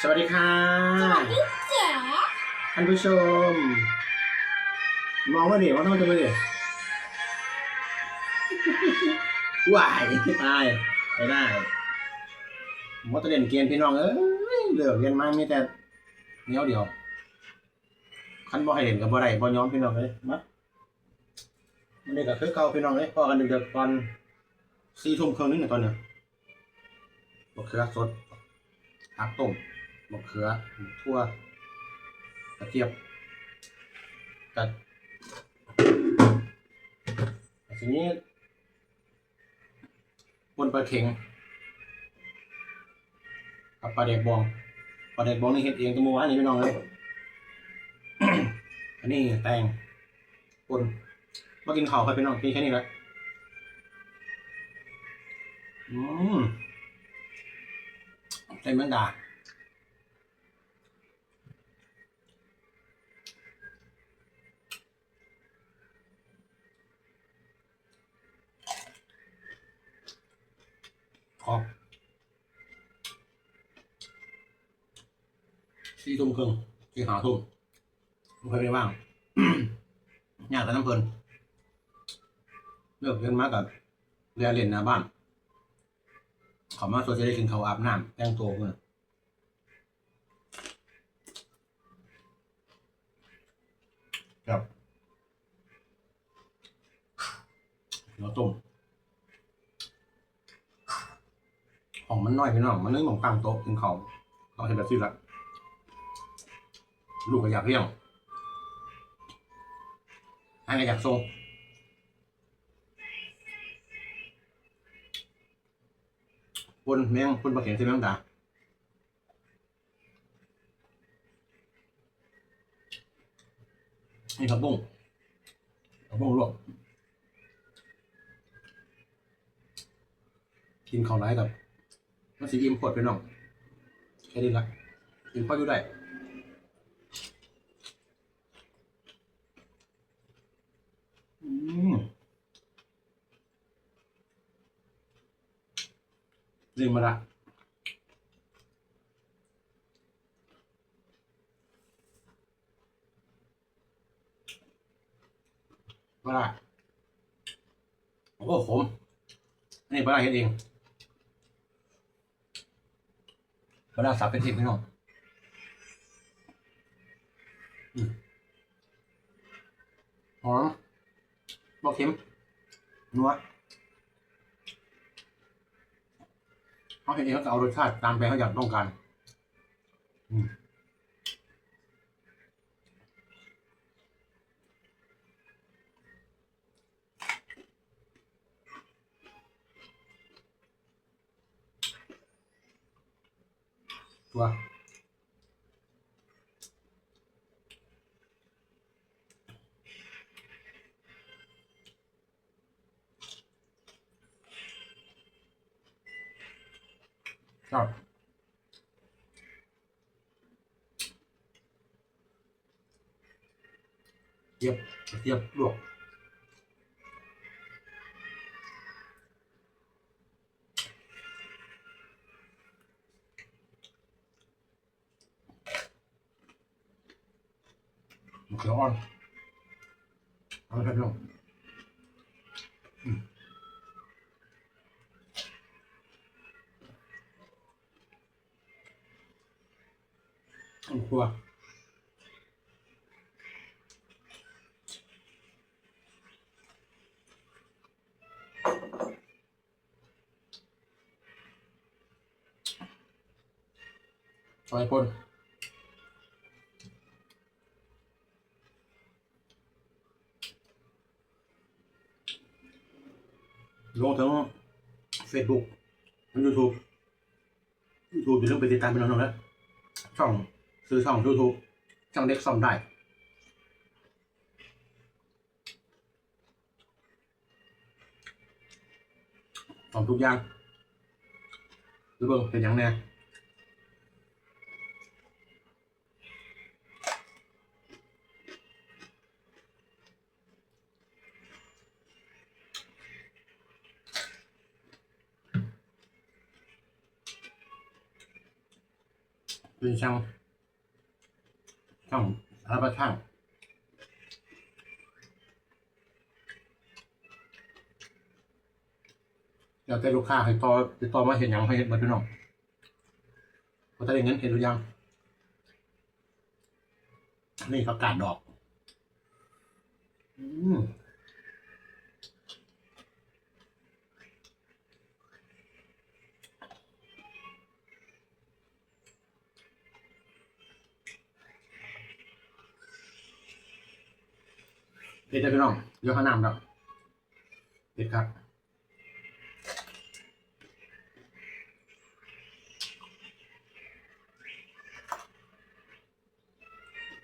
สวัสดีค่ะพี่เจ๋ท่านผู้ชม มองมาดิมองทำไมจะไม่ดิว้ายตายไปได้ผมว่าจะเล่นเกมพี่น้องเอ้ยเลือกเรียนมามีแต่เนี้ยวเดียวคันบ่ให้เล่นกับบ่ได้บ่ยอมพี่น้องเลยมามันนี่ก็คือเก่าพี่น้องเลยพอกันดึกๆตอนสี่ทุ่มครึ่งนึงเนี่ยตอนเนี้ยบะเขือสดผักต้ม บะเขือทั่วกระเจี๊ยบกัดทีนี้บนปลาเข็งกับปลาเด็กบองปลาเด็กบองนี่เฮ็ดเองตัวมือวานนี้พี่น้องเลยอันนี้แตงปนมากินข้าวครับพี่น้องกินแค่นี้แหละอืมใส่แมงดาขอบ สี่ทุ่มครึ่งสี่หาทุ่มไม่ค่อยได้ว่างยากแต่น้ำเพลินเลิกเรียนมากับเรียนเรียนหน้าบ้าน เขามาสวจะได้กินเขาวอาบน้ำแต่งตัวเพื่อนครับเนื้อต้มของมันน้อยพี่น้องมันนึกหมองตั้งโต๊ะกินเขาวเราเห็นแบบนี้ละ ลูกก็อยากเลี้ยงให้ก็อยากส่งปนแมงปนปลาเข็งใส่แมงดานี่ผักบุ้งผักบุ้งลวกกินข้าวไร้กับมันสีอิ่มปวดไปน้องแค่นี้ละกินพออยู่ได้ อืม ลืมมาละปลาร้าโอ้โหขมนนี้ปลาร้าเฮ็ดเองปลาร้าสับเป็นทิพพี่น้องหอมบ่เค็มนัว เขาเห็นเองเขาจะเอารสชาติตามใจเขาอยากต้องการอืมตัว ชอบเทียบเทียบลวกมะเขืออ่อนเอาไปครับพี่น้องอืม เอาครัวซอยป่นลงถึง Facebook และ YouTube YouTube อย่าลืมไปติดตามเป็นน้องๆนะช่อง ซื้อช่อง YouTube ช่องเด็กซ่อมได้ ซ่อมทุกอย่างหรือเบิ่งเป็นอย่างแน่เป็น ช่างช่างสารพัดช่างเดี๋ยวแต่ลูกค้าให้ต่อติดต่อมาเห็นอย่างให้เห็นหมดพี่น้องพอจะได้เงินเห็นหรือยัง นี่ผักกาดดอก อืม เผ็ดเลยพี่น้องเดี๋ยวข้าวน้ำครับเผ็ดครับ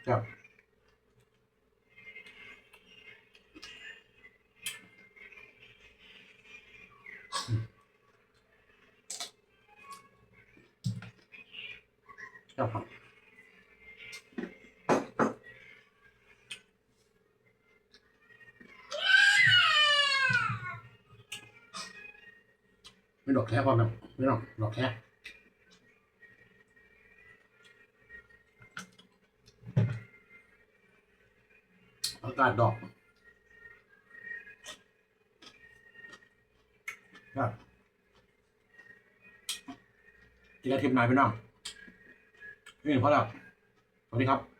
ครับครับครับ ไม่ดอกแค่พอแบบไม่ดอกดอกแค่อากาศดอกครับกินแล้วทิพนายพี่น้องนี่พอแล้วสวัสดีครับ